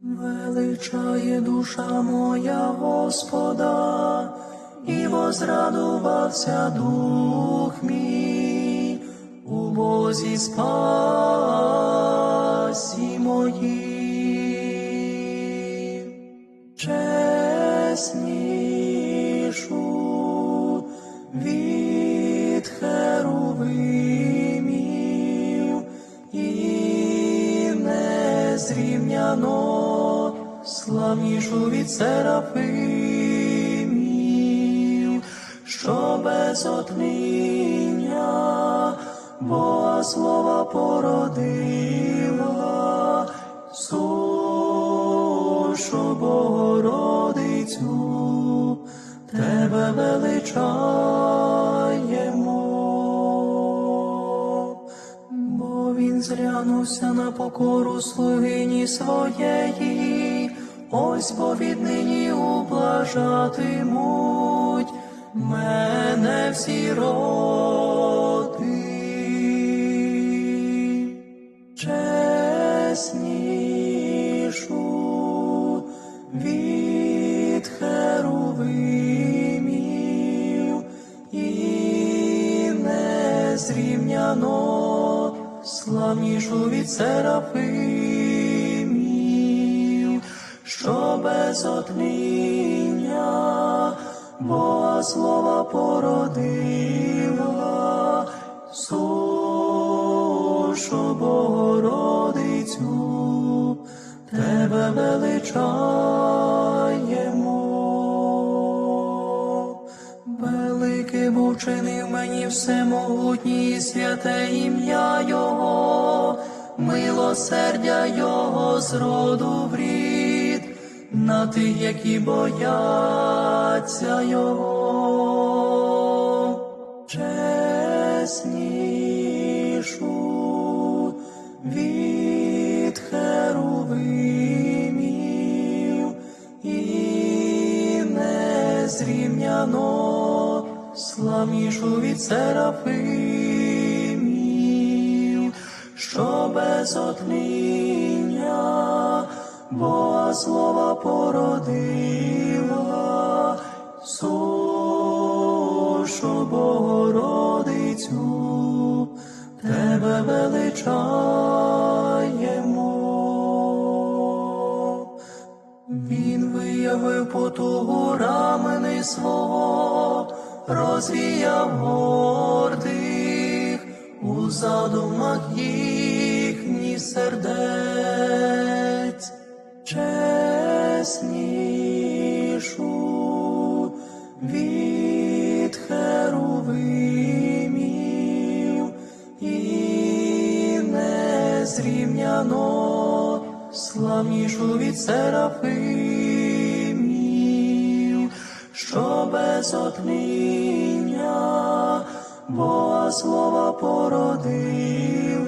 Величає душа моя Господа, і возрадувався дух мій у Бозі спасі моїй чесні. Незрівняно славнішу від серафимів, що без отміння Бога слова породила, сушу Богородицю, тебе величаємо, зглянувся на покору слугині своєї, ось бо віднині ублажатимуть мене всі роди. Чеснішу від херувимів і незрівняно славнішу від серафимів, що без отміння Бога слова породила, сушу Богородицю, тебе величаємо. Велике був чинив мені всемогутній і святе ім'я Його, милосердя Його з роду в рід, на тих, які бояться Його. Чеснішу від херувимів і незрівняно славнішу від серафимів, що без отміння Бога слова породила, сушу Богородицю, тебе величаємо. Він виявив потугу рамени свого, розвіяв гордих у задумах їхніх сердець, чеснішу від херувимів і незрівняно славнішу від серафимів, що без отміння Бога слова породила,